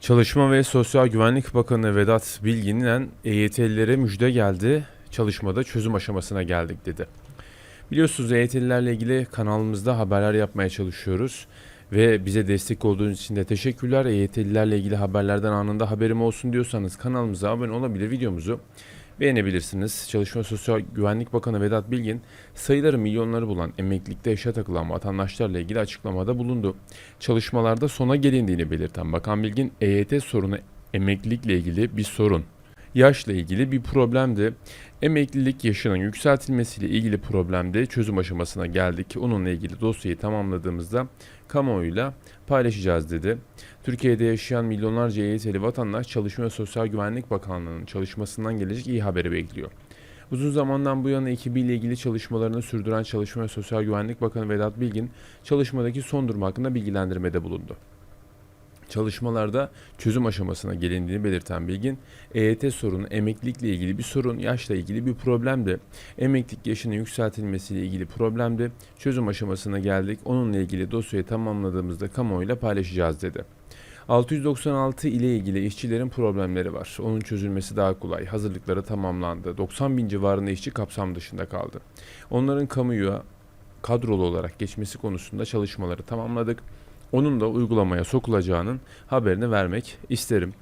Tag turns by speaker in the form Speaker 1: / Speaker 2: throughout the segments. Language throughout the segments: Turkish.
Speaker 1: Çalışma ve Sosyal Güvenlik Bakanı Vedat Bilgin'den EYT'lilere müjde geldi. Çalışmada çözüm aşamasına geldik dedi. Biliyorsunuz EYT'lilerle ilgili kanalımızda haberler yapmaya çalışıyoruz. Ve bize destek olduğunuz için de teşekkürler. EYT'lilerle ilgili haberlerden anında haberim olsun diyorsanız kanalımıza abone olabilir, videomuzu beğenebilirsiniz. Çalışma Sosyal Güvenlik Bakanı Vedat Bilgin sayıları milyonları bulan emeklilikte yaşa takılan vatandaşlarla ilgili açıklamada bulundu. Çalışmalarda sona gelindiğini belirten Bakan Bilgin EYT sorunu emeklilikle ilgili bir sorun. Yaşla ilgili bir problemdi. Emeklilik yaşının yükseltilmesiyle ilgili problemde çözüm aşamasına geldik. Onunla ilgili dosyayı tamamladığımızda kamuoyuyla paylaşacağız dedi. Türkiye'de yaşayan milyonlarca EYT'li vatandaş Çalışma ve Sosyal Güvenlik Bakanlığı'nın çalışmasından gelecek iyi haberi bekliyor. Uzun zamandan bu yana ekibiyle ilgili çalışmalarını sürdüren Çalışma ve Sosyal Güvenlik Bakanı Vedat Bilgin, çalışmadaki son durum hakkında bilgilendirmede bulundu. Çalışmalarda çözüm aşamasına gelindiğini belirten Bilgin, EYT sorunu emeklilikle ilgili bir sorun, yaşla ilgili bir problemdi. Emeklilik yaşının yükseltilmesiyle ilgili problemdi. Çözüm aşamasına geldik. Onunla ilgili dosyayı tamamladığımızda kamuoyuyla paylaşacağız dedi. 696 ile ilgili işçilerin problemleri var. Onun çözülmesi daha kolay. Hazırlıkları tamamlandı. 90 bin civarında işçi kapsam dışında kaldı. Onların kamuya kadrolu olarak geçmesi konusunda çalışmaları tamamladık. Onun da uygulamaya sokulacağının haberini vermek isterim.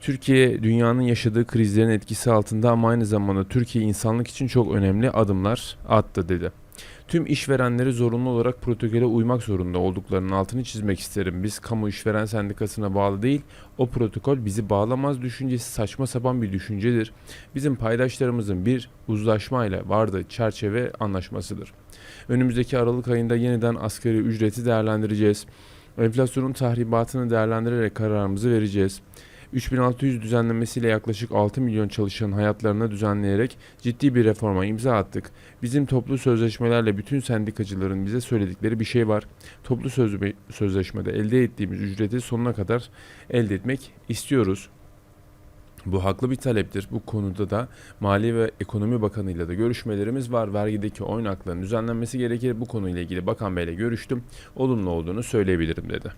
Speaker 1: Türkiye dünyanın yaşadığı krizlerin etkisi altında ama aynı zamanda Türkiye insanlık için çok önemli adımlar attı dedi. Tüm işverenleri zorunlu olarak protokole uymak zorunda olduklarının altını çizmek isterim. Biz kamu işveren sendikasına bağlı değil, o protokol bizi bağlamaz düşüncesi saçma sapan bir düşüncedir. Bizim paydaşlarımızın bir uzlaşmayla vardı çerçeve anlaşmasıdır. Önümüzdeki Aralık ayında yeniden asgari ücreti değerlendireceğiz. Enflasyonun tahribatını değerlendirerek kararımızı vereceğiz. 3600 düzenlemesiyle yaklaşık 6 milyon çalışanın hayatlarını düzenleyerek ciddi bir reforma imza attık. Bizim toplu sözleşmelerle bütün sendikacıların bize söyledikleri bir şey var. Toplu sözleşmede elde ettiğimiz ücreti sonuna kadar elde etmek istiyoruz. Bu haklı bir taleptir. Bu konuda da Mali ve Ekonomi Bakanı ile de görüşmelerimiz var. Vergideki oyun haklarının düzenlenmesi gerekir. Bu konuyla ilgili Bakan Bey ile görüştüm. Olumlu olduğunu söyleyebilirim dedi.